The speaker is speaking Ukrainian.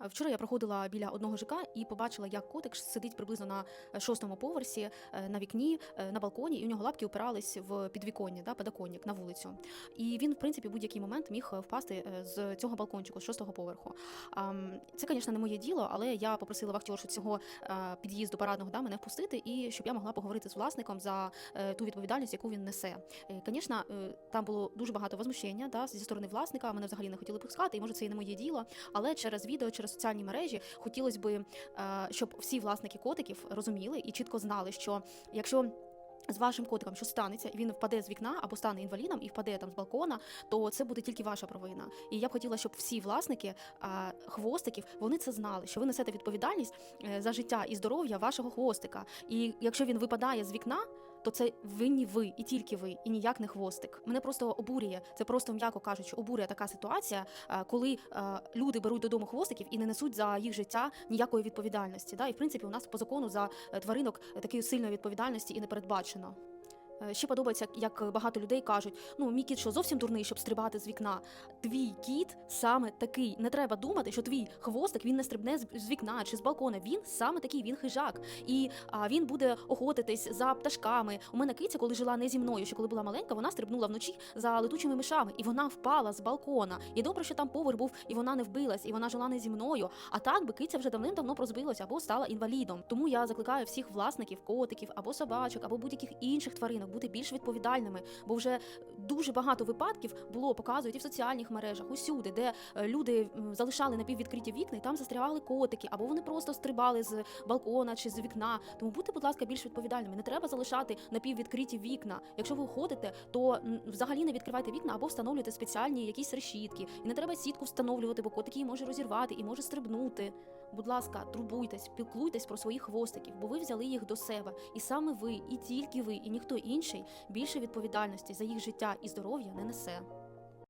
Вчора я проходила біля одного ЖК і побачила, як котик сидить приблизно на е, шостому поверсі е, на вікні, е, на балконі, і у нього лапки упирались в підвіконня, да, подоконник на вулицю. І він, в принципі, будь-який момент міг впасти з цього балкончику, з шостого поверху. Це, звісно, не моє діло, але я попросила вахтершу цього під'їзду парадного да, мене впустити, і щоб я могла поговорити з власником за ту відповідальність, яку він несе. Звісно, там було дуже багато возмущення да, зі сторони власника. Мене взагалі не хотіли пускати, і може це і не моє діло. Але через відео, через соціальні мережі хотілося б, щоб всі власники котиків розуміли і чітко знали, що якщо з вашим котиком що станеться, він впаде з вікна або стане інвалідом і впаде там з балкона, то це буде тільки ваша провина. І я б хотіла, щоб всі власники а, хвостиків вони це знали, що ви несете відповідальність е, за життя і здоров'я вашого хвостика. І якщо він випадає з вікна, то це винні ви і тільки ви, і ніяк не хвостик. Мене просто обурює. Це просто м'яко кажучи, обурює така ситуація, е, коли е, люди беруть додому хвостиків і не несуть за їх життя ніякої відповідальності. Да? І в принципі, у нас по закону за е, тваринок такої сильної відповідальності і не передбачено. Е, Ще подобається, як багато людей кажуть: ну мій кіт що зовсім дурний, щоб стрибати з вікна. Твій кіт саме такий. Не треба думати, що твій хвостик він не стрибне з вікна чи з балкона. Він саме такий, він хижак. І а, він буде охотитись за пташками. У мене киця, коли жила не зі мною, ще коли була маленька, вона стрибнула вночі за летучими мишами, і вона впала з балкона. І добре, що там поверх був, і вона не вбилась, і вона жила не зі мною. А так би киця вже давним-давно прозбилася або стала інвалідом. Тому я закликаю всіх власників котиків або собачок, або будь-яких інших тваринок бути більш відповідальними, бо вже дуже багато випадків було показують і в соціальних мережах, усюди, де е, люди залишали напіввідкриті вікна, і там застрягали котики, або вони просто стрибали з балкона чи з вікна. Тому будьте, будь ласка, більш відповідальними. Не треба залишати напіввідкриті вікна. Якщо ви уходите, то взагалі не відкривайте вікна або встановлюйте спеціальні якісь решітки. І не треба сітку встановлювати, бо котик її може розірвати і може стрибнути. Будь ласка, турбуйтесь, піклуйтесь про своїх хвостиків, бо ви взяли їх до себе. І саме ви, і тільки ви, і ніхто інший більше відповідальності за їх життя і здоров'я не несе.